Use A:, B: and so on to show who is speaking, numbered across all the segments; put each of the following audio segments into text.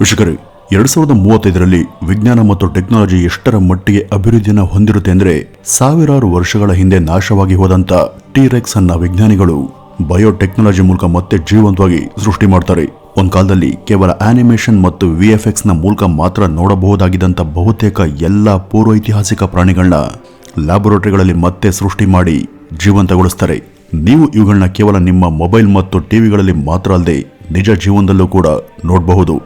A: ವೀಕ್ಷಕರೇ, ಎರಡು ಸಾವಿರದ ಮೂವತ್ತೈದರಲ್ಲಿ ವಿಜ್ಞಾನ ಮತ್ತು ಟೆಕ್ನಾಲಜಿ ಎಷ್ಟರ ಮಟ್ಟಿಗೆ ಅಭಿವೃದ್ಧಿಯನ್ನು ಹೊಂದಿರುತ್ತೆ ಅಂದರೆ ಸಾವಿರಾರು ವರ್ಷಗಳ ಹಿಂದೆ ನಾಶವಾಗಿ ಹೋದಂಥ ಟಿರೆಕ್ಸ್ ಅನ್ನ ವಿಜ್ಞಾನಿಗಳು ಬಯೋಟೆಕ್ನಾಲಜಿ ಮೂಲಕ ಮತ್ತೆ ಜೀವಂತವಾಗಿ ಸೃಷ್ಟಿ ಮಾಡ್ತಾರೆ. ಒಂದು ಕಾಲದಲ್ಲಿ ಕೇವಲ ಆನಿಮೇಷನ್ ಮತ್ತು ವಿ ಎಫ್ ಎಕ್ಸ್ನ ಮೂಲಕ ಮಾತ್ರ ನೋಡಬಹುದಾಗಿದ್ದಂಥ ಬಹುತೇಕ ಎಲ್ಲ ಪೂರ್ವೈತಿಹಾಸಿಕ ಪ್ರಾಣಿಗಳನ್ನ ಲ್ಯಾಬೊರೇಟರಿಗಳಲ್ಲಿ ಮತ್ತೆ ಸೃಷ್ಟಿ ಮಾಡಿ ಜೀವಂತಗೊಳಿಸ್ತಾರೆ. ನೀವು ಇವುಗಳನ್ನ ಕೇವಲ ನಿಮ್ಮ ಮೊಬೈಲ್ ಮತ್ತು ಟಿವಿಗಳಲ್ಲಿ ಮಾತ್ರ ಅಲ್ಲದೆ ನಿಜ ಜೀವನದಲ್ಲೂ ಕೂಡ ನೋಡಬಹುದು.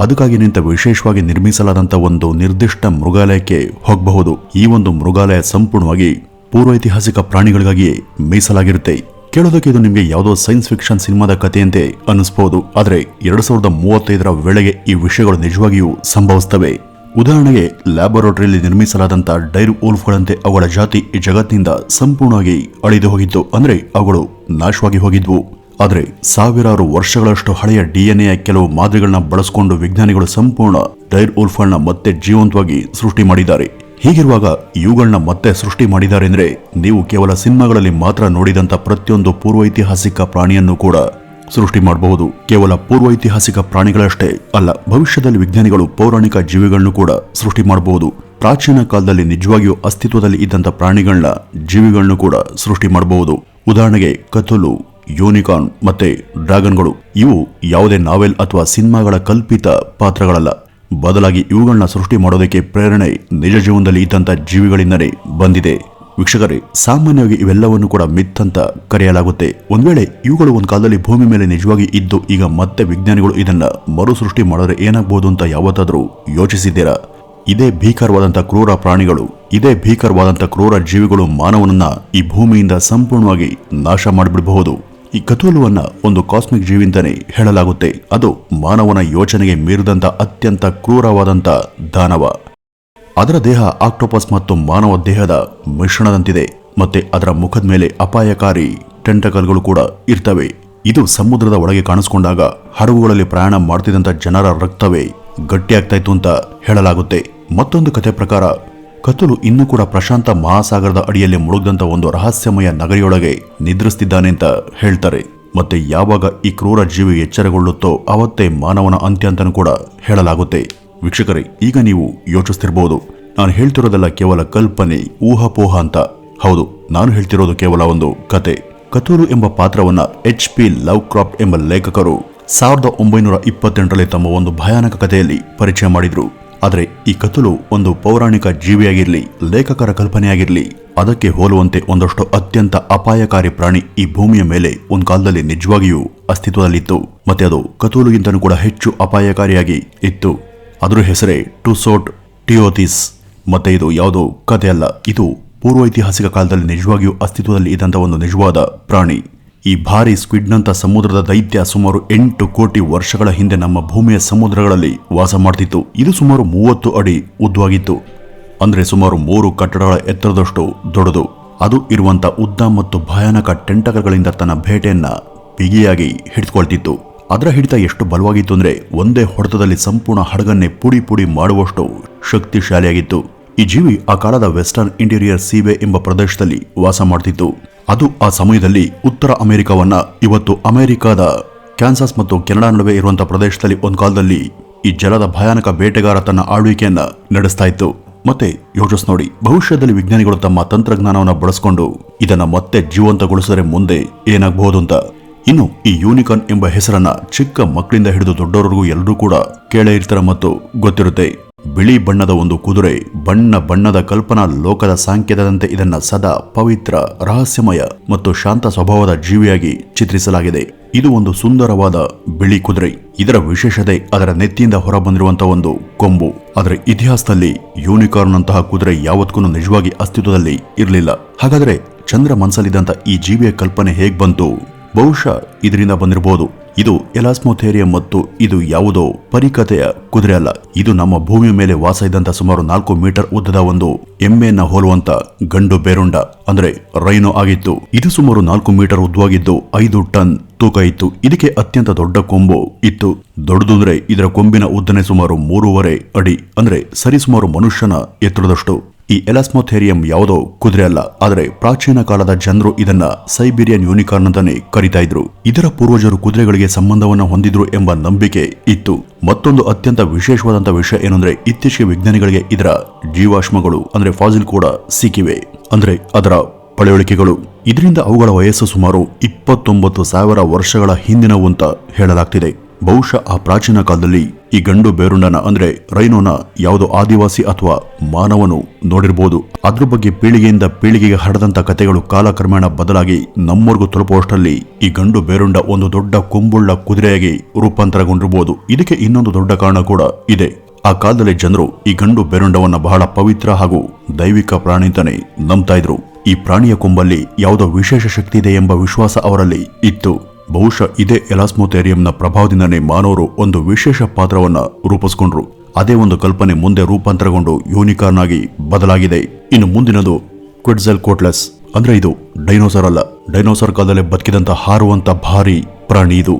A: ಅದಕ್ಕಾಗಿ ನಿಂತ ವಿಶೇಷವಾಗಿ ನಿರ್ಮಿಸಲಾದಂಥ ಒಂದು ನಿರ್ದಿಷ್ಟ ಮೃಗಾಲಯಕ್ಕೆ ಹೋಗಬಹುದು. ಈ ಒಂದು ಮೃಗಾಲಯ ಸಂಪೂರ್ಣವಾಗಿ ಪೂರ್ವ ಐತಿಹಾಸಿಕ ಪ್ರಾಣಿಗಳಿಗಾಗಿ ಮೀಸಲಾಗಿರುತ್ತೆ. ಕೇಳೋದಕ್ಕೆ ಇದು ನಿಮಗೆ ಯಾವುದೋ ಸೈನ್ಸ್ ಫಿಕ್ಷನ್ ಸಿನಿಮಾದ ಕಥೆಯಂತೆ ಅನಿಸಬಹುದು ಆದರೆ ಎರಡು ಸಾವಿರದ ಮೂವತ್ತೈದರ ವೇಳೆಗೆ ಈ ವಿಷಯಗಳು ನಿಜವಾಗಿಯೂ ಸಂಭವಿಸ್ತವೆ. ಉದಾಹರಣೆಗೆ, ಲ್ಯಾಬೊರೇಟರಿಯಲ್ಲಿ ನಿರ್ಮಿಸಲಾದಂತ ಡೈರ್ ಓಲ್ಫ್ಗಳಂತೆ ಅವುಗಳ ಜಾತಿ ಈ ಜಗತ್ತಿನಿಂದ ಸಂಪೂರ್ಣವಾಗಿ ಅಳಿದು ಹೋಗಿದ್ದು ಅಂದ್ರೆ ಅವುಗಳು ನಾಶವಾಗಿ ಹೋಗಿದ್ವು. ಆದರೆ ಸಾವಿರಾರು ವರ್ಷಗಳಷ್ಟು ಹಳೆಯ ಡಿಎನ್ಎ ಕೆಲವು ಮಾದರಿಗಳನ್ನ ಬಳಸಿಕೊಂಡು ವಿಜ್ಞಾನಿಗಳು ಸಂಪೂರ್ಣ ಡೈರ್ ಉಲ್ಫಾಳ್ನ ಮತ್ತೆ ಜೀವಂತವಾಗಿ ಸೃಷ್ಟಿ ಮಾಡಿದ್ದಾರೆ. ಹೀಗಿರುವಾಗ ಇವುಗಳನ್ನ ಮತ್ತೆ ಸೃಷ್ಟಿ ಮಾಡಿದ್ದಾರೆ ಅಂದರೆ ನೀವು ಕೇವಲ ಸಿನಿಮಾಗಳಲ್ಲಿ ಮಾತ್ರ ನೋಡಿದಂಥ ಪ್ರತಿಯೊಂದು ಪೂರ್ವ ಐತಿಹಾಸಿಕ ಪ್ರಾಣಿಯನ್ನು ಕೂಡ ಸೃಷ್ಟಿ ಮಾಡಬಹುದು. ಕೇವಲ ಪೂರ್ವ ಐತಿಹಾಸಿಕ ಪ್ರಾಣಿಗಳಷ್ಟೇ ಅಲ್ಲ, ಭವಿಷ್ಯದಲ್ಲಿ ವಿಜ್ಞಾನಿಗಳು ಪೌರಾಣಿಕ ಜೀವಿಗಳನ್ನು ಕೂಡ ಸೃಷ್ಟಿ ಮಾಡಬಹುದು. ಪ್ರಾಚೀನ ಕಾಲದಲ್ಲಿ ನಿಜವಾಗಿಯೂ ಅಸ್ತಿತ್ವದಲ್ಲಿ ಇದ್ದಂಥ ಪ್ರಾಣಿಗಳನ್ನ ಜೀವಿಗಳನ್ನು ಕೂಡ ಸೃಷ್ಟಿ ಮಾಡಬಹುದು. ಉದಾಹರಣೆಗೆ ಕಥಲು ಯೂನಿಕಾರ್ನ್ ಮತ್ತೆ ಡ್ರ್ಯಾಗನ್ಗಳು. ಇವು ಯಾವುದೇ ನಾವೆಲ್ ಅಥವಾ ಸಿನಿಮಾಗಳ ಕಲ್ಪಿತ ಪಾತ್ರಗಳಲ್ಲ. ಬದಲಾಗಿ ಇವುಗಳನ್ನ ಸೃಷ್ಟಿ ಮಾಡೋದಕ್ಕೆ ಪ್ರೇರಣೆ ನಿಜ ಜೀವನದಲ್ಲಿ ಇದ್ದಂಥ ಜೀವಿಗಳಿಂದಲೇ ಬಂದಿದೆ. ವೀಕ್ಷಕರೇ, ಸಾಮಾನ್ಯವಾಗಿ ಇವೆಲ್ಲವನ್ನು ಕೂಡ ಮಿತ್ ಅಂತ ಕರೆಯಲಾಗುತ್ತೆ. ಒಂದ್ ವೇಳೆ ಇವುಗಳು ಒಂದು ಕಾಲದಲ್ಲಿ ಭೂಮಿ ಮೇಲೆ ನಿಜವಾಗಿ ಇದ್ದು ಈಗ ಮತ್ತೆ ವಿಜ್ಞಾನಿಗಳು ಇದನ್ನ ಮರು ಸೃಷ್ಟಿ ಮಾಡಿದ್ರೆ ಏನಾಗಬಹುದು ಅಂತ ಯಾವತ್ತಾದರೂ ಯೋಚಿಸಿದ್ದೀರಾ? ಇದೇ ಭೀಕರವಾದಂಥ ಕ್ರೂರ ಪ್ರಾಣಿಗಳು, ಇದೇ ಭೀಕರವಾದಂಥ ಕ್ರೂರ ಜೀವಿಗಳು ಮಾನವನನ್ನ ಈ ಭೂಮಿಯಿಂದ ಸಂಪೂರ್ಣವಾಗಿ ನಾಶ ಮಾಡಿಬಿಡಬಹುದು. ಈ ಕಥೋಲುವನ್ನ ಒಂದು ಕಾಸ್ಮಿಕ್ ಜೀವಿಂದನೇ ಹೇಳಲಾಗುತ್ತೆ. ಅದು ಮಾನವನ ಯೋಚನೆಗೆ ಮೀರಿದಂತ ಅತ್ಯಂತ ಕ್ರೂರವಾದಂತ ದಾನವ. ಅದರ ದೇಹ ಆಕ್ಟೋಪಸ್ ಮತ್ತು ಮಾನವ ದೇಹದ ಮಿಶ್ರಣದಂತಿದೆ. ಮತ್ತೆ ಅದರ ಮುಖದ ಮೇಲೆ ಅಪಾಯಕಾರಿ ಟೆಂಟಕಲ್ಗಳು ಕೂಡ ಇರ್ತವೆ. ಇದು ಸಮುದ್ರದ ಒಳಗೆ ಕಾಣಿಸ್ಕೊಂಡಾಗ ಹಡಗುಗಳಲ್ಲಿ ಪ್ರಯಾಣ ಮಾಡುತ್ತಿದ್ದಂತ ಜನರ ರಕ್ತವೇ ಗಟ್ಟಿಯಾಗ್ತಾ ಇತ್ತು ಅಂತ ಹೇಳಲಾಗುತ್ತೆ. ಮತ್ತೊಂದು ಕಥೆ ಪ್ರಕಾರ ಕತ್ತಲು ಇನ್ನೂ ಕೂಡ ಪ್ರಶಾಂತ ಮಹಾಸಾಗರದ ಅಡಿಯಲ್ಲಿ ಮುಳುಗಿದಂತ ಒಂದು ರಹಸ್ಯಮಯ ನಗರಿಯೊಳಗೆ ನಿದ್ರಿಸ್ತಿದ್ದಾನೆ ಅಂತ ಹೇಳ್ತಾರೆ. ಮತ್ತೆ ಯಾವಾಗ ಈ ಕ್ರೂರ ಜೀವಿ ಎಚ್ಚರಗೊಳ್ಳುತ್ತೋ ಅವತ್ತೇ ಮಾನವನ ಅಂತ್ಯ ಅಂತನೂ ಕೂಡ ಹೇಳಲಾಗುತ್ತೆ. ವೀಕ್ಷಕರೇ, ಈಗ ನೀವು ಯೋಚಿಸ್ತಿರ್ಬೋದು. ನಾನು ಹೇಳ್ತಿರೋದೆಲ್ಲ ಕೇವಲ ಕಲ್ಪನೆ, ಊಹಾಪೋಹ ಅಂತ. ಹೌದು, ನಾನು ಹೇಳ್ತಿರೋದು ಕೇವಲ ಒಂದು ಕತೆ. ಕತೂರು ಎಂಬ ಪಾತ್ರವನ್ನ ಎಚ್ ಪಿ ಲವ್ ಕ್ರಾಫ್ಟ್ ಎಂಬ ಲೇಖಕರು ಸಾವಿರದ ಒಂಬೈನೂರ ಇಪ್ಪತ್ತೆಂಟರಲ್ಲಿ ತಮ್ಮ ಒಂದು ಭಯಾನಕ ಕಥೆಯಲ್ಲಿ ಪರಿಚಯ ಮಾಡಿದ್ರು. ಆದರೆ ಈ ಕತ್ತಲು ಒಂದು ಪೌರಾಣಿಕ ಜೀವಿಯಾಗಿರಲಿ, ಲೇಖಕರ ಕಲ್ಪನೆಯಾಗಿರಲಿ, ಅದಕ್ಕೆ ಹೋಲುವಂತೆ ಒಂದಷ್ಟು ಅತ್ಯಂತ ಅಪಾಯಕಾರಿ ಪ್ರಾಣಿ ಈ ಭೂಮಿಯ ಮೇಲೆ ಒಂದು ಕಾಲದಲ್ಲಿ ನಿಜವಾಗಿಯೂ ಅಸ್ತಿತ್ವದಲ್ಲಿತ್ತು. ಮತ್ತೆ ಅದು ಕತೂಲುಗಿಂತನೂ ಕೂಡ ಹೆಚ್ಚು ಅಪಾಯಕಾರಿಯಾಗಿ ಇತ್ತು. ಅದರ ಹೆಸರೇ ಟುಸೋಟ್ ಟಿಯೋತಿಸ್ ಮತ್ತೆ ಇದು ಯಾವುದೋ ಕಥೆಯಲ್ಲ, ಇದು ಪೂರ್ವ ಐತಿಹಾಸಿಕ ಕಾಲದಲ್ಲಿ ನಿಜವಾಗಿಯೂ ಅಸ್ತಿತ್ವದಲ್ಲಿ ಇದ್ದಂಥ ಒಂದು ನಿಜವಾದ ಪ್ರಾಣಿ. ಈ ಭಾರಿ ಸ್ಕ್ವಿಡ್ನಂತ ಸಮುದ್ರದ ದೈತ್ಯ ಸುಮಾರು ಎಂಟು ಕೋಟಿ ವರ್ಷಗಳ ಹಿಂದೆ ನಮ್ಮ ಭೂಮಿಯ ಸಮುದ್ರಗಳಲ್ಲಿ ವಾಸ ಮಾಡ್ತಿತ್ತು. ಇದು ಸುಮಾರು ಮೂವತ್ತು ಅಡಿ ಉದ್ದವಾಗಿತ್ತು. ಅಂದರೆ ಸುಮಾರು ಮೂರು ಕಟ್ಟಡಗಳ ಎತ್ತರದಷ್ಟು ದೊಡ್ಡದು. ಅದು ಇರುವಂಥ ಉದ್ದ ಮತ್ತು ಭಯಾನಕ ಟೆಂಟಕಗಳಿಂದ ತನ್ನ ಬೇಟೆಯನ್ನ ಬಿಗಿಯಾಗಿ ಹಿಡಿದುಕೊಳ್ತಿತ್ತು. ಅದರ ಹಿಡಿತ ಎಷ್ಟು ಬಲವಾಗಿತ್ತು ಅಂದರೆ ಒಂದೇ ಹೊಡೆತದಲ್ಲಿ ಸಂಪೂರ್ಣ ಹಡಗನ್ನೇ ಪುಡಿ ಪುಡಿ ಮಾಡುವಷ್ಟು ಶಕ್ತಿಶಾಲಿಯಾಗಿತ್ತು. ಈ ಜೀವಿ ಆ ಕಾಲದ ವೆಸ್ಟರ್ನ್ ಇಂಟೀರಿಯರ್ ಸೀಬೆ ಎಂಬ ಪ್ರದೇಶದಲ್ಲಿ ವಾಸ ಮಾಡ್ತಿತ್ತು. ಅದು ಆ ಸಮಯದಲ್ಲಿ ಉತ್ತರ ಅಮೆರಿಕವನ್ನ ಇವತ್ತು ಅಮೆರಿಕದ ಕ್ಯಾನ್ಸಾಸ್ ಮತ್ತು ಕೆನಡಾ ನಡುವೆ ಇರುವಂತಹ ಪ್ರದೇಶದಲ್ಲಿ ಒಂದು ಕಾಲದಲ್ಲಿ ಈ ಜಲದ ಭಯಾನಕ ಬೇಟೆಗಾರ ತನ್ನ ಆಳ್ವಿಕೆಯನ್ನು ನಡೆಸ್ತಾ ಇತ್ತು. ಮತ್ತೆ ಯೋಚಿಸ್ ನೋಡಿ, ಭವಿಷ್ಯದಲ್ಲಿ ವಿಜ್ಞಾನಿಗಳು ತಮ್ಮ ತಂತ್ರಜ್ಞಾನವನ್ನು ಬಳಸಿಕೊಂಡು ಇದನ್ನ ಮತ್ತೆ ಜೀವಂತಗೊಳಿಸಿದರೆ ಮುಂದೆ ಏನಾಗಬಹುದು ಅಂತ ಇನ್ನು ಈ ಯೂನಿಕಾನ್ ಎಂಬ ಹೆಸರನ್ನ ಚಿಕ್ಕ ಮಕ್ಕಳಿಂದ ಹಿಡಿದು ದೊಡ್ಡವರಿಗೂ ಎಲ್ಲರೂ ಕೂಡ ಕೇಳೇ ಇರ್ತಾರೆ ಮತ್ತು ಗೊತ್ತಿರುತ್ತೆ. ಬಿಳಿ ಬಣ್ಣದ ಒಂದು ಕುದುರೆ ಬಣ್ಣ ಬಣ್ಣದ ಕಲ್ಪನಾ ಲೋಕದ ಸಾಂಕೇತದಂತೆ ಇದನ್ನ ಸದಾ ಪವಿತ್ರ, ರಹಸ್ಯಮಯ ಮತ್ತು ಶಾಂತ ಸ್ವಭಾವದ ಜೀವಿಯಾಗಿ ಚಿತ್ರಿಸಲಾಗಿದೆ. ಇದು ಒಂದು ಸುಂದರವಾದ ಬಿಳಿ ಕುದುರೆ. ಇದರ ವಿಶೇಷತೆ ಅದರ ನೆತ್ತಿಯಿಂದ ಹೊರಬಂದಿರುವಂತಹ ಒಂದು ಕೊಂಬು. ಅದರ ಇತಿಹಾಸದಲ್ಲಿ ಯೂನಿಕಾರ್ನ್ ಅಂತಹ ಕುದುರೆ ಯಾವತ್ತೂ ನಿಜವಾಗಿ ಅಸ್ತಿತ್ವದಲ್ಲಿ ಇರಲಿಲ್ಲ. ಹಾಗಾದರೆ ಚಂದ್ರ ಮನಸ್ಸಲ್ಲಿದ್ದಂಥ ಈ ಜೀವಿಯ ಕಲ್ಪನೆ ಹೇಗೆ ಬಂತು? ಬಹುಶಃ ಇದರಿಂದ ಬಂದಿರಬಹುದು. ಇದು ಎಲಾಸ್ಮೋಥೇರಿಯಂ ಮತ್ತು ಇದು ಯಾವುದೋ ಪರಿಕತೆಯ ಕುದುರೆ ಅಲ್ಲ. ಇದು ನಮ್ಮ ಭೂಮಿ ಮೇಲೆ ವಾಸ ಇದ್ದಂತ ಸುಮಾರು ನಾಲ್ಕು ಮೀಟರ್ ಉದ್ದದ ಒಂದು ಎಮ್ಮೆಯನ್ನ ಹೋಲುವಂತ ಗಂಡು ಬೇರುಂಡ, ಅಂದ್ರೆ ರೈನೋ ಆಗಿತ್ತು. ಇದು ಸುಮಾರು ನಾಲ್ಕು ಮೀಟರ್ ಉದ್ದವಾಗಿದ್ದು ಐದು ಟನ್ ತೂಕ ಇತ್ತು. ಇದಕ್ಕೆ ಅತ್ಯಂತ ದೊಡ್ಡ ಕೊಂಬು ಇತ್ತು. ದೊಡ್ಡದು ಅಂದ್ರೆ ಇದರ ಕೊಂಬಿನ ಉದ್ದನೆ ಸುಮಾರು ಮೂರುವರೆ ಅಡಿ, ಅಂದ್ರೆ ಸರಿಸುಮಾರು ಮನುಷ್ಯನ ಎತ್ತರದಷ್ಟು. ಈ ಎಲಾಸ್ಮೋಥೇರಿಯಂ ಯಾವುದೋ ಕುದುರೆ ಅಲ್ಲ, ಆದರೆ ಪ್ರಾಚೀನ ಕಾಲದ ಜನರು ಇದನ್ನ ಸೈಬೀರಿಯನ್ ಯೂನಿಕಾರ್ನ್ ಅಂತಾನೆ ಕರಿತಾ ಇದ್ರು. ಇದರ ಪೂರ್ವಜರು ಕುದುರೆಗಳಿಗೆ ಸಂಬಂಧವನ್ನ ಹೊಂದಿದ್ರು ಎಂಬ ನಂಬಿಕೆ ಇತ್ತು. ಮತ್ತೊಂದು ಅತ್ಯಂತ ವಿಶೇಷವಾದಂತಹ ವಿಷಯ ಏನಂದ್ರೆ, ಇತ್ತೀಚೆಗೆ ವಿಜ್ಞಾನಿಗಳಿಗೆ ಇದರ ಜೀವಾಶ್ಮಗಳು, ಅಂದ್ರೆ ಫಾಸಿಲ್ ಕೂಡ ಸಿಕ್ಕಿವೆ. ಅಂದ್ರೆ ಅದರ ಪಳೆಯುಳಿಕೆಗಳು ಇದರಿಂದ ಅವುಗಳ ವಯಸ್ಸು ಸುಮಾರು ಇಪ್ಪತ್ತೊಂಬತ್ತು ಸಾವಿರ ವರ್ಷಗಳ ಹಿಂದಿನವು ಅಂತ ಹೇಳಲಾಗ್ತಿದೆ. ಬಹುಶಃ ಆ ಪ್ರಾಚೀನ ಕಾಲದಲ್ಲಿ ಈ ಗಂಡು ಬೇರುಂಡನ ಅಂದ್ರೆ ರೈನೋನ, ಯಾವುದೋ ಆದಿವಾಸಿ ಅಥವಾ ಮಾನವನು ನೋಡಿರಬಹುದು ಅದ್ರ ಬಗ್ಗೆ ಪೀಳಿಗೆಯಿಂದ ಪೀಳಿಗೆಗೆ ಹರಡದಂತ ಕಥೆಗಳು ಕಾಲಕ್ರಮೇಣ ಬದಲಾಗಿ ನಮ್ಮವರೆಗೂ ತಲುಪುವಷ್ಟರಲ್ಲಿ ಈ ಗಂಡು ಬೇರುಂಡ ಒಂದು ದೊಡ್ಡ ಕುಂಬುಳ್ಳ ಕುದುರೆಯಾಗಿ ರೂಪಾಂತರಗೊಂಡಿರಬಹುದು ಇದಕ್ಕೆ ಇನ್ನೊಂದು ದೊಡ್ಡ ಕಾರಣ ಕೂಡ ಇದೆ. ಆ ಕಾಲದಲ್ಲಿ ಜನರು ಈ ಗಂಡು ಬೇರುಂಡವನ್ನ ಬಹಳ ಪವಿತ್ರ ಹಾಗೂ ದೈವಿಕ ಪ್ರಾಣಿ ಅಂತಾನೆ ನಂಬ್ತಾ ಇದ್ರು. ಈ ಪ್ರಾಣಿಯ ಕೊಂಬಲ್ಲಿ ಯಾವುದೋ ವಿಶೇಷ ಶಕ್ತಿ ಇದೆ ಎಂಬ ವಿಶ್ವಾಸ ಅವರಲ್ಲಿ ಇತ್ತು. ಬಹುಶಃ ಇದೇ ಎಲಾಸ್ಮೋಥೇರಿಯಂನ ಪ್ರಭಾವದಿಂದನೇ ಮಾನವರು ಒಂದು ವಿಶೇಷ ಪಾತ್ರವನ್ನ ರೂಪಿಸಿಕೊಂಡ್ರು. ಅದೇ ಒಂದು ಕಲ್ಪನೆ ಮುಂದೆ ರೂಪಾಂತರಗೊಂಡು ಯೂನಿಕಾರ್ನ್ ಆಗಿ ಬದಲಾಗಿದೆ. ಇನ್ನು ಮುಂದಿನದು ಕ್ವಿಡ್ಸೆಲ್ ಕೋಟ್ಲೆಸ್ ಅಂದ್ರೆ ಇದು ಡೈನೋಸರ್ ಅಲ್ಲ. ಡೈನೋಸರ್ ಕಾಲದಲ್ಲಿ ಬದುಕಿದಂತ ಹಾರುವಂತ ಭಾರಿ ಪ್ರಾಣಿ ಇದು.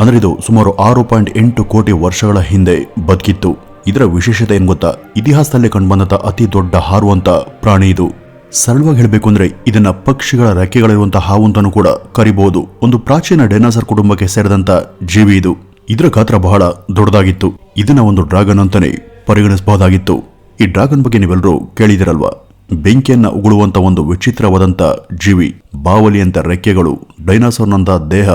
A: ಅಂದ್ರೆ ಇದು ಸುಮಾರು ಆರು ಪಾಯಿಂಟ್ ಎಂಟು ಕೋಟಿ ವರ್ಷಗಳ ಹಿಂದೆ ಬದುಕಿತ್ತು. ಇದರ ವಿಶೇಷತೆ ಏನು ಗೊತ್ತಾ? ಇತಿಹಾಸದಲ್ಲಿ ಕಂಡುಬಂದಂತ ಅತಿ ದೊಡ್ಡ ಹಾರುವಂತ ಪ್ರಾಣಿ ಇದು. ಸರಳವಾಗಿ ಹೇಳಬೇಕು ಅಂದ್ರೆ ಇದನ್ನ ಪಕ್ಷಿಗಳ ರೆಕ್ಕೆಗಳಿರುವಂತಹ ಹಾವು ಅಂತಾನು ಕೂಡ ಕರಿಬಹುದು ಒಂದು ಪ್ರಾಚೀನ ಡೈನಾಸರ್ ಕುಟುಂಬಕ್ಕೆ ಸೇರಿದಂತ ಜೀವಿ ಇದು. ಇದರ ಗಾತ್ರ ಬಹಳ ದೊಡ್ಡದಾಗಿತ್ತು. ಇದನ್ನ ಒಂದು ಡ್ರಾಗನ್ ಅಂತಾನೆ ಪರಿಗಣಿಸಬಹುದಾಗಿತ್ತು. ಈ ಡ್ರಾಗನ್ ಬಗ್ಗೆ ನೀವೆಲ್ಲರೂ ಕೇಳಿದಿರಲ್ವಾ ಬೆಂಕಿಯನ್ನ ಉಗುಳುವಂತ ಒಂದು ವಿಚಿತ್ರವಾದಂತ ಜೀವಿ. ಬಾವಲಿಯಂತ ರೆಕ್ಕೆಗಳು, ಡೈನಾಸೋರ್ನಂತ ದೇಹ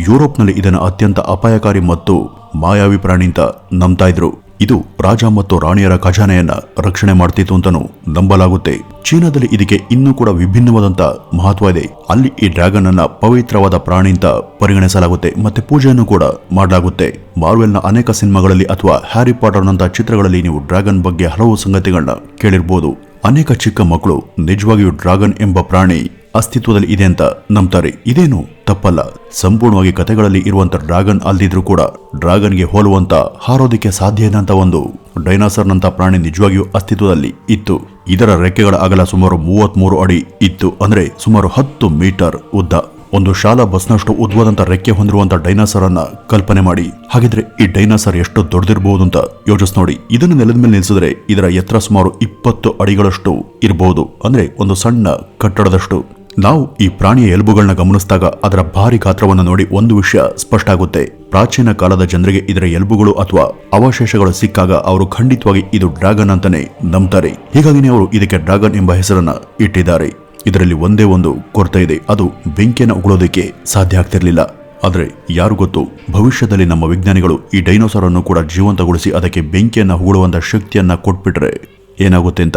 A: ಯುರೋಪ್ನಲ್ಲಿ ಇದನ್ನು ಅತ್ಯಂತ ಅಪಾಯಕಾರಿ ಮತ್ತು ಮಾಯಾವಿ ಪ್ರಾಣಿ ಅಂತ ನಂಬ್ತಾ ಇದ್ರು. ಇದು ರಾಜ ಮತ್ತು ರಾಣಿಯರ ಖಜಾನೆಯನ್ನ ರಕ್ಷಣೆ ಮಾಡ್ತಿತ್ತು ಅಂತಾನೂ ನಂಬಲಾಗುತ್ತೆ. ಚೀನಾದಲ್ಲಿ ಇದಕ್ಕೆ ಇನ್ನೂ ಕೂಡ ವಿಭಿನ್ನವಾದಂತ ಮಹತ್ವ ಇದೆ. ಅಲ್ಲಿ ಈ ಡ್ರ್ಯಾಗನ್ ಅನ್ನ ಪವಿತ್ರವಾದ ಪ್ರಾಣಿ ಅಂತ ಪರಿಗಣಿಸಲಾಗುತ್ತೆ ಮತ್ತೆ ಪೂಜೆಯನ್ನು ಕೂಡ ಮಾಡಲಾಗುತ್ತೆ. ಮಾರ್ವೆಲ್ನ ಅನೇಕ ಸಿನಿಮಾಗಳಲ್ಲಿ ಅಥವಾ ಹ್ಯಾರಿ ಪಾಟರ್ನಂತ ಚಿತ್ರಗಳಲ್ಲಿ ನೀವು ಡ್ರ್ಯಾಗನ್ ಬಗ್ಗೆ ಹಲವು ಸಂಗತಿಗಳನ್ನ ಕೇಳಿರ್ಬೋದು. ಅನೇಕ ಚಿಕ್ಕ ಮಕ್ಕಳು ನಿಜವಾಗಿಯೂ ಡ್ರಾಗನ್ ಎಂಬ ಪ್ರಾಣಿ ಅಸ್ತಿತ್ವದಲ್ಲಿ ಇದೆ ಅಂತ ನಂಬ್ತಾರೆ. ಇದೇನು? ತಪ್ಪಲ್ಲ. ಸಂಪೂರ್ಣವಾಗಿ ಕಥೆಗಳಲ್ಲಿ ಇರುವಂತ ಡ್ರಾಗನ್ ಅಲ್ದಿದ್ರು ಕೂಡ ಡ್ರಾಗನ್ಗೆ ಹೋಲುವಂತ ಹಾರೋದಿಕ್ಕೆ ಸಾಧ್ಯ ಇದ್ದಂತ ಒಂದು ಡೈನಾಸರ್ನಂತ ಪ್ರಾಣಿ ನಿಜವಾಗಿಯೂ ಅಸ್ತಿತ್ವದಲ್ಲಿ ಇತ್ತು. ಇದರ ರೆಕ್ಕೆಗಳ ಅಗಲ ಸುಮಾರು ಮೂವತ್ಮೂರು ಅಡಿ ಇತ್ತು. ಅಂದ್ರೆ ಸುಮಾರು ಹತ್ತು ಮೀಟರ್ ಉದ್ದ. ಒಂದು ಶಾಲಾ ಬಸ್ನಷ್ಟು ಉದ್ವಾದಂತ ರೆಕ್ಕೆ ಹೊಂದಿರುವಂತ ಡೈನಾಸರ್ ಅನ್ನ ಕಲ್ಪನೆ ಮಾಡಿ. ಹಾಗಿದ್ರೆ ಈ ಡೈನಾಸರ್ ಎಷ್ಟು ದೊಡ್ಡದಿರಬಹುದು ಅಂತ ಯೋಚಿಸ್ ನೋಡಿ. ಇದನ್ನು ನೆಲದ ಮೇಲೆ ನಿಲ್ಲಿಸಿದ್ರೆ ಇದರ ಎತ್ತರ ಸುಮಾರು ಇಪ್ಪತ್ತು ಅಡಿಗಳಷ್ಟು ಇರಬಹುದು ಅಂದ್ರೆ ಒಂದು ಸಣ್ಣ ಕಟ್ಟಡದಷ್ಟು. ನಾವು ಈ ಪ್ರಾಣಿಯ ಎಲುಬುಗಳನ್ನ ಗಮನಿಸಿದಾಗ ಅದರ ಭಾರಿ ಗಾತ್ರವನ್ನು ನೋಡಿ ಒಂದು ವಿಷಯ ಸ್ಪಷ್ಟ ಆಗುತ್ತೆ ಪ್ರಾಚೀನ ಕಾಲದ ಜನರಿಗೆ ಇದರ ಎಲುಬುಗಳು ಅಥವಾ ಅವಶೇಷಗಳು ಸಿಕ್ಕಾಗ ಅವರು ಖಂಡಿತವಾಗಿ ಇದು ಡ್ರಾಗನ್ ಅಂತಾನೆ ನಂಬ್ತಾರೆ. ಹೀಗಾಗಿನೇ ಅವರು ಇದಕ್ಕೆ ಡ್ರಾಗನ್ ಎಂಬ ಹೆಸರನ್ನ ಇಟ್ಟಿದ್ದಾರೆ. ಇದರಲ್ಲಿ ಒಂದೇ ಒಂದು ಕೊರತೆ ಇದೆ. ಅದು ಬೆಂಕಿಯನ್ನು ಉಗುಳೋದಕ್ಕೆ ಸಾಧ್ಯ ಆಗ್ತಿರ್ಲಿಲ್ಲ. ಆದರೆ ಯಾರು ಗೊತ್ತು? ಭವಿಷ್ಯದಲ್ಲಿ ನಮ್ಮ ವಿಜ್ಞಾನಿಗಳು ಈ ಡೈನೋಸಾರ್ ಅನ್ನು ಕೂಡ ಜೀವಂತಗೊಳಿಸಿ ಅದಕ್ಕೆ ಬೆಂಕಿಯನ್ನು ಉಗುಳುವಂತ ಶಕ್ತಿಯನ್ನ ಕೊಟ್ಬಿಟ್ರೆ ಏನಾಗುತ್ತೆ ಅಂತ?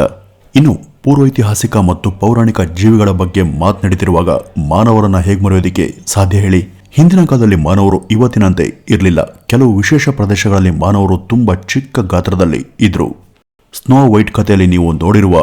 A: ಇನ್ನು ಪೂರ್ವೈತಿಹಾಸಿಕ ಮತ್ತು ಪೌರಾಣಿಕ ಜೀವಿಗಳ ಬಗ್ಗೆ ಮಾತನಾಡುತ್ತಿರುವಾಗ ಮಾನವರನ್ನ ಹೇಗೆ ಮರೆಯೋದಕ್ಕೆ ಸಾಧ್ಯ ಹೇಳಿ? ಹಿಂದಿನ ಕಾಲದಲ್ಲಿ ಮಾನವರು ಇವತ್ತಿನಂತೆ ಇರಲಿಲ್ಲ. ಕೆಲವು ವಿಶೇಷ ಪ್ರದೇಶಗಳಲ್ಲಿ ಮಾನವರು ತುಂಬಾ ಚಿಕ್ಕ ಗಾತ್ರದಲ್ಲಿ ಇದ್ರು. ಸ್ನೋ ವೈಟ್ ಕಥೆಯಲ್ಲಿ ನೀವು ನೋಡಿರುವ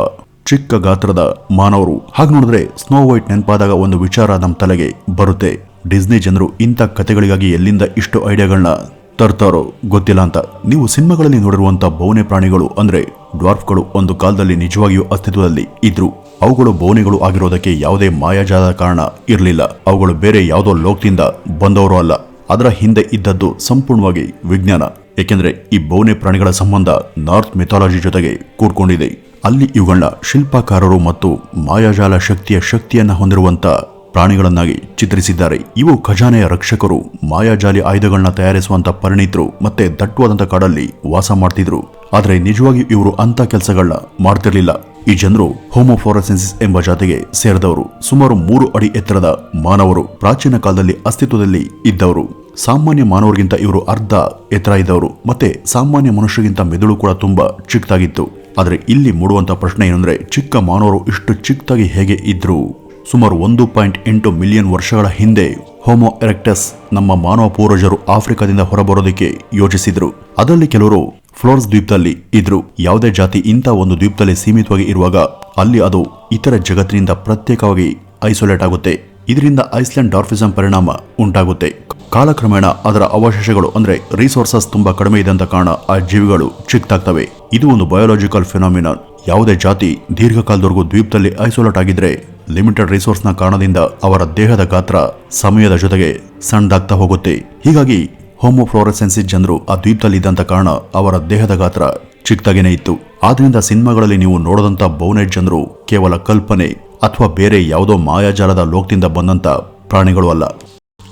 A: ಚಿಕ್ಕ ಗಾತ್ರದ ಮಾನವರು. ಹಾಗೆ ನೋಡಿದ್ರೆ ಸ್ನೋ ವೈಟ್ ನೆನಪಾದಾಗ ಒಂದು ವಿಚಾರ ನಮ್ಮ ತಲೆಗೆ ಬರುತ್ತೆ. ಡಿಸ್ನಿ ಜನರು ಇಂಥ ಕಥೆಗಳಿಗಾಗಿ ಎಲ್ಲಿಂದ ಇಷ್ಟು ಐಡಿಯಾಗಳನ್ನ ತರ್ತಾರೋ ಗೊತ್ತಿಲ್ಲ ಅಂತ. ನೀವು ಸಿನಿಮಾಗಳಲ್ಲಿ ನೋಡಿರುವಂತ ಬೌನೆ ಪ್ರಾಣಿಗಳು ಅಂದ್ರೆ ಡ್ವಾರ್ಫ್ಗಳು ಒಂದು ಕಾಲದಲ್ಲಿ ನಿಜವಾಗಿಯೂ ಅಸ್ತಿತ್ವದಲ್ಲಿ ಇದ್ರು. ಅವುಗಳು ಬೌನೆಗಳು ಆಗಿರೋದಕ್ಕೆ ಯಾವುದೇ ಮಾಯಾಜಾಲದ ಕಾರಣ ಇರಲಿಲ್ಲ. ಅವುಗಳು ಬೇರೆ ಯಾವುದೋ ಲೋಕದಿಂದ ಬಂದವರು ಅಲ್ಲ. ಅದರ ಹಿಂದೆ ಇದ್ದದ್ದು ಸಂಪೂರ್ಣವಾಗಿ ವಿಜ್ಞಾನ. ಏಕೆಂದ್ರೆ ಈ ಬೌನೆ ಪ್ರಾಣಿಗಳ ಸಂಬಂಧ ನಾರ್ತ್ ಮಿಥಾಲಜಿ ಜೊತೆಗೆ ಕೂಡ್ಕೊಂಡಿದೆ. ಅಲ್ಲಿ ಇವುಗಳನ್ನ ಶಿಲ್ಪಕಾರರು ಮತ್ತು ಮಾಯಾಜಾಲ ಶಕ್ತಿಯ ಶಕ್ತಿಯನ್ನ ಹೊಂದಿರುವಂತ ಪ್ರಾಣಿಗಳನ್ನಾಗಿ ಚಿತ್ರಿಸಿದ್ದಾರೆ. ಇವು ಖಜಾನೆಯ ರಕ್ಷಕರು. ಮಾಯಾಜಾಲಿ ಆಯುಧಗಳನ್ನ ತಯಾರಿಸುವಂತ ಪರಿಣಿತರು ಮತ್ತೆ ದಟ್ಟವಾದಂತ ಕಾಡಲ್ಲಿ ವಾಸ ಮಾಡ್ತಿದ್ರು. ಆದರೆ ನಿಜವಾಗಿ ಇವರು ಅಂತ ಕೆಲಸಗಳನ್ನ ಮಾಡ್ತಿರ್ಲಿಲ್ಲ. ಈ ಜನರು ಹೋಮೋಫೋರಸೆನ್ಸಿಸ್ ಎಂಬ ಜಾತಿಗೆ ಸೇರಿದವರು. ಸುಮಾರು ಮೂರು ಅಡಿ ಎತ್ತರದ ಮಾನವರು. ಪ್ರಾಚೀನ ಕಾಲದಲ್ಲಿ ಅಸ್ತಿತ್ವದಲ್ಲಿ ಇದ್ದವರು. ಸಾಮಾನ್ಯ ಮಾನವರಿಗಿಂತ ಇವರು ಅರ್ಧ ಎತ್ತರ ಇದ್ದವರು. ಮತ್ತೆ ಸಾಮಾನ್ಯ ಮನುಷ್ಯರಿಗಿಂತ ಮೆದುಳು ಕೂಡ ತುಂಬಾ ಚಿಕ್ಕದಾಗಿತ್ತು. ಆದರೆ ಇಲ್ಲಿ ಮೂಡುವಂತ ಪ್ರಶ್ನೆ ಏನಂದ್ರೆ, ಚಿಕ್ಕ ಮಾನವರು ಇಷ್ಟು ಚಿಕ್ಕದಾಗಿ ಹೇಗೆ ಇದ್ರು? ಸುಮಾರು ಒಂದು ಪಾಯಿಂಟ್ ಎಂಟು ಮಿಲಿಯನ್ ವರ್ಷಗಳ ಹಿಂದೆ ಹೋಮೋ ಎರೆಕ್ಟಸ್ ನಮ್ಮ ಮಾನವ ಪೂರ್ವಜರು ಆಫ್ರಿಕಾದಿಂದ ಹೊರಬರೋದಕ್ಕೆ ಯೋಚಿಸಿದ್ರು. ಅದರಲ್ಲಿ ಕೆಲವರು ಫ್ಲೋರ್ಸ್ ದ್ವೀಪದಲ್ಲಿ ಇದ್ರು. ಯಾವುದೇ ಜಾತಿ ಇಂಥ ಒಂದು ದ್ವೀಪದಲ್ಲಿ ಸೀಮಿತವಾಗಿ ಇರುವಾಗ ಅಲ್ಲಿ ಅದು ಇತರ ಜಗತ್ತಿನಿಂದ ಪ್ರತ್ಯೇಕವಾಗಿ ಐಸೋಲೇಟ್ ಆಗುತ್ತೆ. ಇದರಿಂದ ಐಸ್ಲ್ಯಾಂಡ್ ಡಾರ್ಫಿಸಂ ಪರಿಣಾಮ ಉಂಟಾಗುತ್ತೆ. ಕಾಲಕ್ರಮೇಣ ಅದರ ಅವಶೇಷಗಳು ಅಂದ್ರೆ ರಿಸೋರ್ಸಸ್ ತುಂಬಾ ಕಡಿಮೆ ಇದ್ದಂತ ಕಾರಣ ಆ ಜೀವಿಗಳು ಚಿಕ್ಕದಾಗ್ತವೆ. ಇದು ಒಂದು ಬಯೋಲಾಜಿಕಲ್ ಫಿನಾಮಿನಾನ್ ಯಾವುದೇ ಜಾತಿ ದೀರ್ಘಕಾಲದವರೆಗೂ ದ್ವೀಪದಲ್ಲಿ ಐಸೋಲೇಟ್ ಆಗಿದ್ರೆ ಲಿಮಿಟೆಡ್ ರಿಸೋರ್ಸ್ನ ಕಾರಣದಿಂದ ಅವರ ದೇಹದ ಗಾತ್ರ ಸಮಯದ ಜೊತೆಗೆ ಸಣ್ಣದಾಗ್ತಾ ಹೋಗುತ್ತೆ. ಹೀಗಾಗಿ ಹೋಮೋಫ್ಲೋರೆಸೆನ್ಸಿಸ್ ಜನರು ಆ ದ್ವೀಪದಲ್ಲಿ ಇದ್ದಂತ ಕಾರಣ ಅವರ ದೇಹದ ಗಾತ್ರ ಚಿಕ್ಕದಾಗೇನೆ ಇತ್ತು. ಆದ್ರಿಂದ ಸಿನಿಮಾಗಳಲ್ಲಿ ನೀವು ನೋಡದಂತ ಬೌನೆಟ್ ಜನರು ಕೇವಲ ಕಲ್ಪನೆ ಅಥವಾ ಬೇರೆ ಯಾವುದೋ ಮಾಯಾಜಾಲದ ಲೋಕದಿಂದ ಬಂದಂತ ಪ್ರಾಣಿಗಳು ಅಲ್ಲ.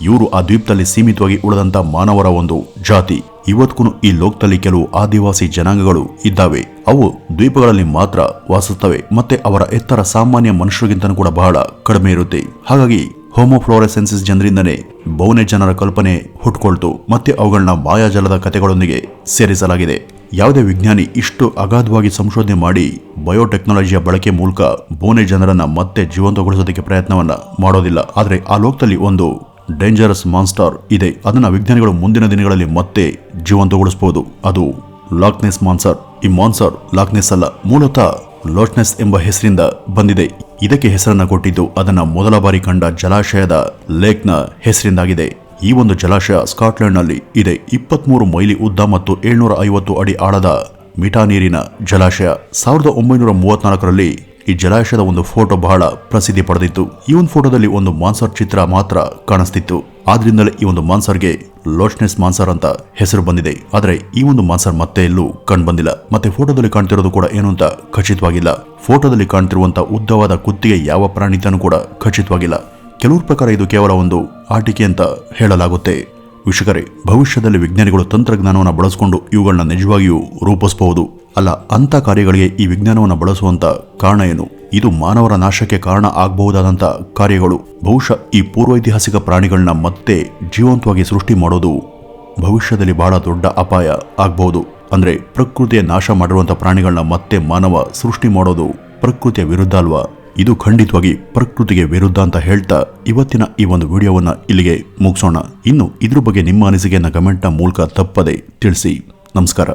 A: ಇವರು ಆ ದ್ವೀಪದಲ್ಲಿ ಸೀಮಿತವಾಗಿ ಉಳಿದಂತ ಮಾನವರ ಒಂದು ಜಾತಿ. ಇವತ್ತಿಗೂ ಈ ಲೋಕದಲ್ಲಿ ಕೆಲವು ಆದಿವಾಸಿ ಜನಾಂಗಗಳು ಇದ್ದಾವೆ. ಅವು ದ್ವೀಪಗಳಲ್ಲಿ ಮಾತ್ರ ವಾಸಿಸುತ್ತವೆ. ಮತ್ತೆ ಅವರ ಎತ್ತರ ಸಾಮಾನ್ಯ ಮನುಷ್ಯರಿಗಿಂತನೂ ಕೂಡ ಬಹಳ ಕಡಿಮೆ ಇರುತ್ತೆ. ಹಾಗಾಗಿ ಹೋಮೋಫ್ಲೋರೆಸೆನ್ಸಿಸ್ ಜನರಿಂದನೇ ಬೌನೆ ಜನರ ಕಲ್ಪನೆ ಹುಟ್ಕೊಳ್ತು. ಮತ್ತೆ ಅವುಗಳನ್ನ ಮಾಯಾಜಾಲದ ಕಥೆಗಳೊಂದಿಗೆ ಸೇರಿಸಲಾಗಿದೆ. ಯಾವುದೇ ವಿಜ್ಞಾನಿ ಇಷ್ಟು ಅಗಾಧವಾಗಿ ಸಂಶೋಧನೆ ಮಾಡಿ ಬಯೋಟೆಕ್ನಾಲಜಿಯ ಬಳಕೆ ಮೂಲಕ ಬೋನೆ ಜನರನ್ನ ಮತ್ತೆ ಜೀವಂತಗೊಳಿಸೋದಕ್ಕೆ ಪ್ರಯತ್ನವನ್ನ ಮಾಡೋದಿಲ್ಲ. ಆದರೆ ಆ ಲೋಕದಲ್ಲಿ ಒಂದು ಡೇಂಜರಸ್ ಮಾನ್ಸ್ಟರ್ ಇದೆ. ಅದನ್ನ ವಿಜ್ಞಾನಿಗಳು ಮುಂದಿನ ದಿನಗಳಲ್ಲಿ ಮತ್ತೆ ಜೀವಂತಗೊಳಿಸಬಹುದು ಅದು ಲಾಕ್ನೆಸ್ ಮಾನ್ಸರ್ ಈ ಮಾನ್ಸರ್ ಲಾಕ್ನೆಸ್ ಅಲ್ಲ, ಮೂಲತಃ ಲೋಟ್ನೆಸ್ ಎಂಬ ಹೆಸರಿಂದ ಬಂದಿದೆ. ಇದಕ್ಕೆ ಹೆಸರನ್ನ ಕೊಟ್ಟಿದ್ದು ಅದನ್ನ ಮೊದಲ ಬಾರಿ ಕಂಡ ಜಲಾಶಯದ ಲೇಕ್ನ ಹೆಸರಿಂದಾಗಿದೆ. ಈ ಒಂದು ಜಲಾಶಯ ಸ್ಕಾಟ್ಲೆಂಡ್ನಲ್ಲಿ ಇದೆ. ಇಪ್ಪತ್ಮೂರು ಮೈಲಿ ಉದ್ದ ಮತ್ತು ಏಳ್ನೂರ ಐವತ್ತು ಅಡಿ ಆಳದ ಮಿಠಾ ನೀರಿನ ಜಲಾಶಯ ಸಾವಿರದ ಒಂಬೈನೂರ ಮೂವತ್ನಾಲ್ಕರಲ್ಲಿ ಈ ಜಲಾಶಯದ ಒಂದು ಫೋಟೋ ಬಹಳ ಪ್ರಸಿದ್ಧಿ ಪಡೆದಿತ್ತು. ಈ ಒಂದು ಫೋಟೋದಲ್ಲಿ ಒಂದು ಮಾನ್ಸರ್ ಚಿತ್ರ ಮಾತ್ರ ಕಾಣಿಸ್ತಿತ್ತು. ಆದ್ರಿಂದಲೇ ಈ ಒಂದು ಮಾನ್ಸರ್ಗೆ ಲೋಚ್ನೆಸ್ ಮಾನ್ಸರ್ ಅಂತ ಹೆಸರು ಬಂದಿದೆ. ಆದರೆ ಈ ಒಂದು ಮಾನ್ಸರ್ ಮತ್ತೆ ಎಲ್ಲೂ ಕಂಡು ಬಂದಿಲ್ಲ. ಮತ್ತೆ ಫೋಟೋದಲ್ಲಿ ಕಾಣ್ತಿರೋದು ಕೂಡ ಏನು ಅಂತ ಖಚಿತವಾಗಿಲ್ಲ. ಫೋಟೋದಲ್ಲಿ ಕಾಣ್ತಿರುವಂತ ಉದ್ದವಾದ ಕುತ್ತಿಗೆ ಯಾವ ಪ್ರಾಣಿತನೂ ಕೂಡ ಖಚಿತವಾಗಿಲ್ಲ. ಕೆಲವ್ರ ಪ್ರಕಾರ ಇದು ಕೇವಲ ಒಂದು ಆಟಿಕೆ ಅಂತ ಹೇಳಲಾಗುತ್ತೆ. ವೀಕ್ಷಕರೇ, ಭವಿಷ್ಯದಲ್ಲಿ ವಿಜ್ಞಾನಿಗಳು ತಂತ್ರಜ್ಞಾನವನ್ನು ಬಳಸಿಕೊಂಡು ಇವುಗಳನ್ನ ನಿಜವಾಗಿಯೂ ರೂಪಿಸಬಹುದು. ಅಲ್ಲ ಅಂತ ಕಾರ್ಯಗಳಿಗೆ ಈ ವಿಜ್ಞಾನವನ್ನು ಬಳಸುವಂತ ಕಾರಣ ಏನು? ಇದು ಮಾನವರ ನಾಶಕ್ಕೆ ಕಾರಣ ಆಗಬಹುದಾದಂಥ ಕಾರ್ಯಗಳು. ಬಹುಶಃ ಈ ಪೂರ್ವೈತಿಹಾಸಿಕ ಪ್ರಾಣಿಗಳನ್ನ ಮತ್ತೆ ಜೀವಂತವಾಗಿ ಸೃಷ್ಟಿ ಮಾಡೋದು ಭವಿಷ್ಯದಲ್ಲಿ ಬಹಳ ದೊಡ್ಡ ಅಪಾಯ ಆಗಬಹುದು. ಅಂದ್ರೆ ಪ್ರಕೃತಿಯ ನಾಶ ಮಾಡಿರುವಂಥ ಪ್ರಾಣಿಗಳನ್ನ ಮತ್ತೆ ಮಾನವ ಸೃಷ್ಟಿ ಮಾಡೋದು ಪ್ರಕೃತಿಯ ವಿರುದ್ಧ ಅಲ್ವಾ? ಇದು ಖಂಡಿತವಾಗಿ ಪ್ರಕೃತಿಗೆ ವಿರುದ್ಧ ಅಂತ ಹೇಳ್ತಾ ಇವತ್ತಿನ ಈ ಒಂದು ವಿಡಿಯೋವನ್ನು ಇಲ್ಲಿಗೆ ಮುಗಿಸೋಣ. ಇನ್ನು ಇದ್ರ ಬಗ್ಗೆ ನಿಮ್ಮ ಅನಿಸಿಕೆಯನ್ನು ಕಮೆಂಟ್ನ ಮೂಲಕ ತಪ್ಪದೆ ತಿಳಿಸಿ. ನಮಸ್ಕಾರ.